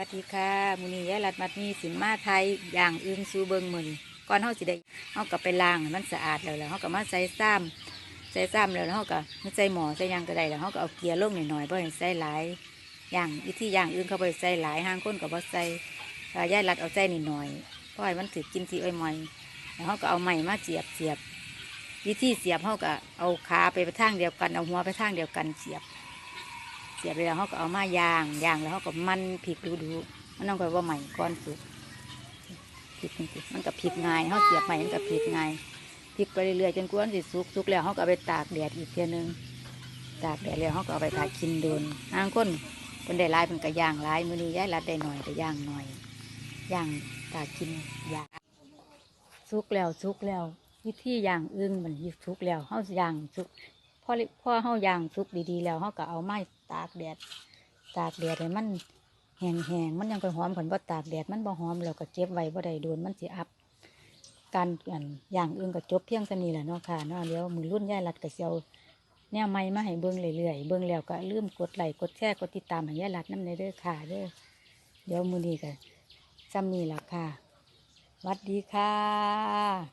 วัสดีค่ะมูนียายรัดมัดมีสินมาไทยอย่างอึ้งซูเบิงมือนี้อนเฮาสิได้เฮาก็ไปล้างมันสะอาดแล้วแล้วเฮาก็มาใส่ซ้ำใส่ซ้ำแล้วเฮาก็มาใส่หมอใส่ยังก็ได้แล้วเฮาก็เอาเกลียร์ลงหน่อยๆบ่ให้ใส่หลายอย่างวิธีอย่างอื่นเขาไปใส่หลายห้างคนก็บ่ใส่ยายรัดเอาใส่นิดหน่อยเพราะให้มันถือกินสิอ้อยมอยแล้วเฮาก็เอาไม้มาเสียบเสียบวิธีเสียบเฮาก็เอาขาไปทางเดียวกันเอาหัวไปทางเดียวกันเสียบ เสียบไปแล้วเขาก็เอามาย่างย่างแล้วเขาก็มันพริกดูดูมันต้องไปว่าใหม่ก้อนสุกพริกนี่สิมันกับพริกง่ายเขาเสียบใหม่มันกับพริกง่ายพริกไปเรื่อยๆจนกวนสิสุกสุกแล้วเขาก็ไปตากแดดอีกเทียหนึงตากแดดแล้วเขาก็เอาไปตากกินโดนห้างคนเป็นได้ลายเป็นกระย่างลายมือนี้ย้ายรัดได้หน่อยแต่ย่างหน่อยย่างตากกินย่างสุกแล้วสุกแล้ววิธีย่างอึ้งมันสุกแล้วเขาย่างสุก พอพอเฮาย่างสุกดีๆแล้วเฮาก็เอาไม้ตากแดด ตากแดดให้มันแห้งๆมันยังไปหอมผลบ่ตากแดดมันบ่หอมแล้วก็เก็บไว้บ่ได้โดนมันสิอับการอันอย่างอื่นก็จบเพียงเท่านี้แหละเนาะค่ะเนาะเดี๋ยวมือรุ่นย่ายรัดก็สิเซียวแนวใหม่มาให้เบิ่งเรื่อยๆเบิ่งแล้วก็ลืมกดไลค์กดแชร์กดติดตามให้ย่ายรัดน้ำในเด้อค่ะเด้อเดี๋ยวมือนี้ก็ซ้ำนี้ล่ะค่ะสวัสดีค่ะ